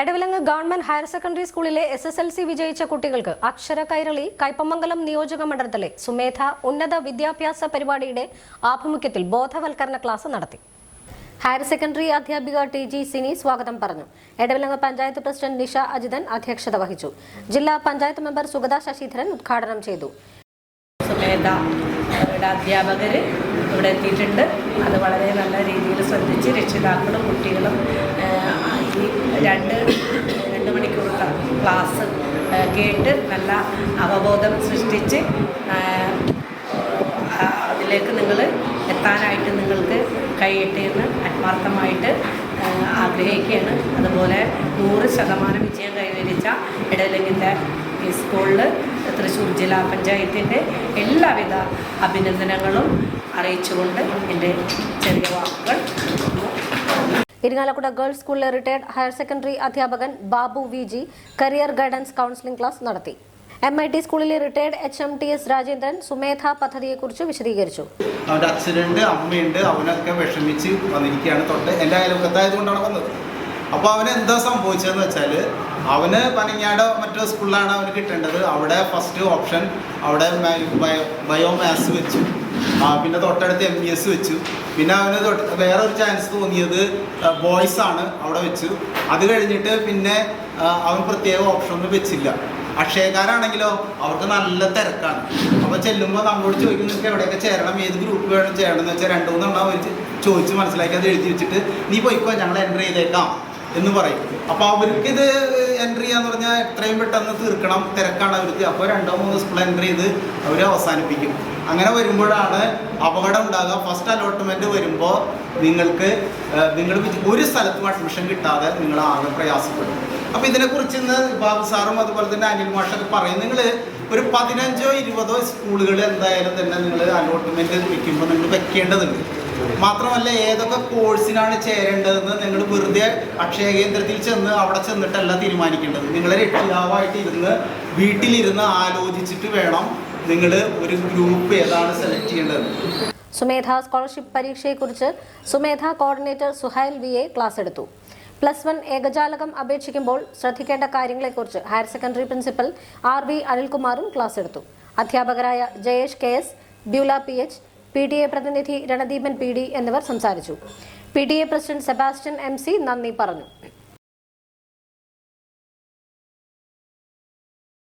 Edavilangu government higher secondary സ്കൂളിലെ S S L C വിജയിച്ച കുട്ടികൾക്ക് അക്ഷര കൈരളി കൈപ്പമംഗലം നിയോജക മണ്ഡലത്തിലെ സുമേധ ഉന്നത വിദ്യാഭ്യാസ പരിപാടിയുടെ ആഭിമുഖ്യത്തിൽ ബോധവൽക്കരണ ക്ലാസ് നടത്തി. ഹയർ സെക്കൻഡറി അധ്യാപിക ടി ജി സിനി സ്വാഗതം പറഞ്ഞു. എടവിലങ്ങ് പഞ്ചായത്ത് പ്രസിഡന്റ് നിഷ അജിതൻ അധ്യക്ഷത വഹിച്ചു. ജില്ലാ പഞ്ചായത്ത് മെമ്പർ സുഗത ശശിധരൻ ഉദ്ഘാടനം ചെയ്തു. ഇവിടെ എത്തിയിട്ടുണ്ട്. അത് വളരെ നല്ല രീതിയിൽ ശ്രദ്ധിച്ച് രക്ഷിതാക്കളും കുട്ടികളും ഈ രണ്ട് രണ്ട് മണിക്കൂർ ക്ലാസ് കേട്ട് നല്ല അവബോധം സൃഷ്ടിച്ച് അതിലേക്ക് നിങ്ങൾ എത്താനായിട്ട് നിങ്ങൾക്ക് കഴിയട്ടെ എന്ന് ആത്മാർത്ഥമായിട്ട് ആഗ്രഹിക്കുകയാണ്. അതുപോലെ നൂറ് ശതമാനം വിജയം കൈവരിച്ച ഇടലിംഗിന്റെ സ്കൂളിൽ തൃശ്ശൂർ ജില്ലാ പഞ്ചായത്തിന്റെ എല്ലാവിധ അഭിനന്ദനങ്ങളും അറിയിച്ചുകൊണ്ട് എന്റെ ചെറിയ വാക്കുകൾ. ഇരിങ്ങാലക്കുട ഗേൾസ് സ്കൂളിലെ റിട്ടയർഡ് ഹയർ സെക്കൻഡറി അധ്യാപകൻ Babu V G career guidance counselling class നടത്തി. എം ഐ ടി സ്കൂളിലെ retired H M T S Rajendran Sumedha പദ്ധതിയെക്കുറിച്ച് വിശദീകരിച്ചു. അവന്റെ അച്ഛനുണ്ട് അമ്മയുണ്ട് അവനൊക്കെ വിഷമിച്ച് വന്നിരിക്കുകയാണ് തൊട്ട് എന്റെ അയൽവക്കത്തായത് കൊണ്ടാണ് വന്നത്. അപ്പോൾ അവന് എന്താ സംഭവിച്ചതെന്ന് വെച്ചാൽ അവന് പനങ്ങാട് മറ്റോ സ്കൂളിലാണ് അവന് കിട്ടേണ്ടത്. അവിടെ ഫസ്റ്റ് ഓപ്ഷൻ അവിടെ ബയോ ബയോ മാത്സ് വെച്ചു. ആ, പിന്നെ തൊട്ടടുത്ത് എം ബി എസ് വെച്ചു. പിന്നെ അവന് വേറെ ഒരു ചാൻസ് തോന്നിയത് ബോയ്സ് ആണ് അവിടെ വെച്ചു. അത് കഴിഞ്ഞിട്ട് പിന്നെ അവൻ പ്രത്യേക ഓപ്ഷനൊന്നും വെച്ചില്ല. അക്ഷയക്കാരാണെങ്കിലോ അവർക്ക് നല്ല തിരക്കാണ്. അപ്പോൾ ചെല്ലുമ്പോൾ നമ്മളോട് ചോദിക്കും എവിടെയൊക്കെ ചേരണം? ഏത് ഗ്രൂപ്പ് വേണം ചേരണം എന്ന് വെച്ചാൽ രണ്ടു മൂന്നെണ്ണം അവർ ചോദിച്ച് മനസ്സിലാക്കി അത് എഴുതി വെച്ചിട്ട് നീ പോയിക്കോ ഞങ്ങൾ എന്റർ ചെയ്തേക്കാം. എന്ന് പറയും. അപ്പോൾ അവർക്ക് ഇത് എന്റർ ചെയ്യാന്ന് പറഞ്ഞാൽ എത്രയും പെട്ടെന്ന് തീർക്കണം തിരക്കാണ് അവർക്ക്. അപ്പോൾ രണ്ടോ മൂന്നോ സ്കൂൾ എൻട്രി ചെയ്ത് അവർ അവസാനിപ്പിക്കും. അങ്ങനെ വരുമ്പോഴാണ് അപകടം ഉണ്ടാകുക ഫസ്റ്റ് അലോട്ട്മെന്റ് വരുമ്പോൾ നിങ്ങൾക്ക് നിങ്ങൾ ഒരു സ്ഥലത്തും അഡ്മിഷൻ കിട്ടാതെ നിങ്ങൾ ആകെ പ്രയാസപ്പെടും. അപ്പോൾ ഇതിനെക്കുറിച്ച് ഇന്ന് ബാബു സാറും അതുപോലെ തന്നെ അനിൽ മാഷൊക്കെ പറയും. നിങ്ങൾ ഒരു പതിനഞ്ചോ ഇരുപതോ സ്കൂളുകൾ എന്തായാലും തന്നെ നിങ്ങൾ അലോട്ട്മെന്റ് വെക്കുമ്പോൾ നിങ്ങൾ വെക്കേണ്ടതുണ്ട്. മാത്രമല്ല ഏതൊക്കെ കോഴ്സിനാണ് ചേരേണ്ടതെന്ന് നിങ്ങൾ വെറുതെ അക്ഷയ കേന്ദ്രത്തിൽ ചെന്ന് അവിടെ ചെന്നിട്ടല്ല തീരുമാനിക്കേണ്ടത്. നിങ്ങൾ രക്ഷിതാവായിട്ട് ഇരുന്ന് വീട്ടിലിരുന്ന് ആലോചിച്ചിട്ട് വേണം നിങ്ങൾ ഒരു ഗ്രൂപ്പ് ഏതാണ് സെലക്ട് ചെയ്യേണ്ടത്. Sumedha scholarship പരീക്ഷയെക്കുറിച്ച് Sumedha coordinator Suhail V A class എടുത്തു. പ്ലസ് വൺ ഏകജാലകം അപേക്ഷിക്കുമ്പോൾ ശ്രദ്ധിക്കേണ്ട കാര്യങ്ങളെക്കുറിച്ച് higher secondary principal R V അനിൽകുമാറും class എടുത്തു. അധ്യാപകരായ Jayesh K S Beulah P H P T A പ്രതിനിധി രണദീപൻ പി ഡി എന്നിവർ സംസാരിച്ചു. P T A president Sebastian M C നന്ദി പറഞ്ഞു.